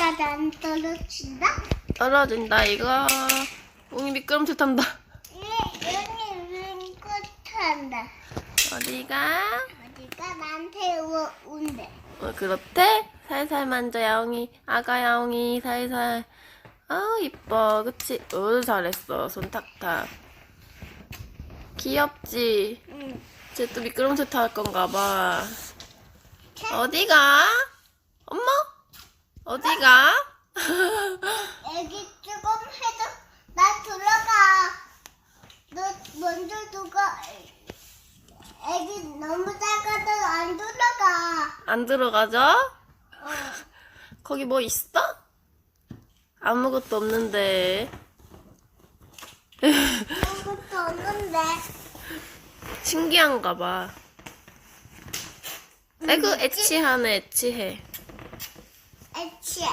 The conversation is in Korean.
여기까지 안 떨어진다? 떨어진다 이거 웅이 미끄럼틀 탄다 예, 여기 윙크 탄다. 어디가? 어디가 나한테 오- 온대. 어, 그렇대? 살살 만져 야옹이 아가 야옹이 살살 아우 이뻐 그치? 어 잘했어 손 탁탁 귀엽지? 응. 쟤 또 미끄럼틀 탈 건가 봐 어디가? 어디가? 애기 조금 해도 나 들어가. 너 먼저 누가 애기 너무 작아도 안 들어가. 안 들어가죠? 어. 거기 뭐 있어? 아무것도 없는데 아무것도 없는데. 신기한가 봐 아이고 애치하네 애치해 애치야.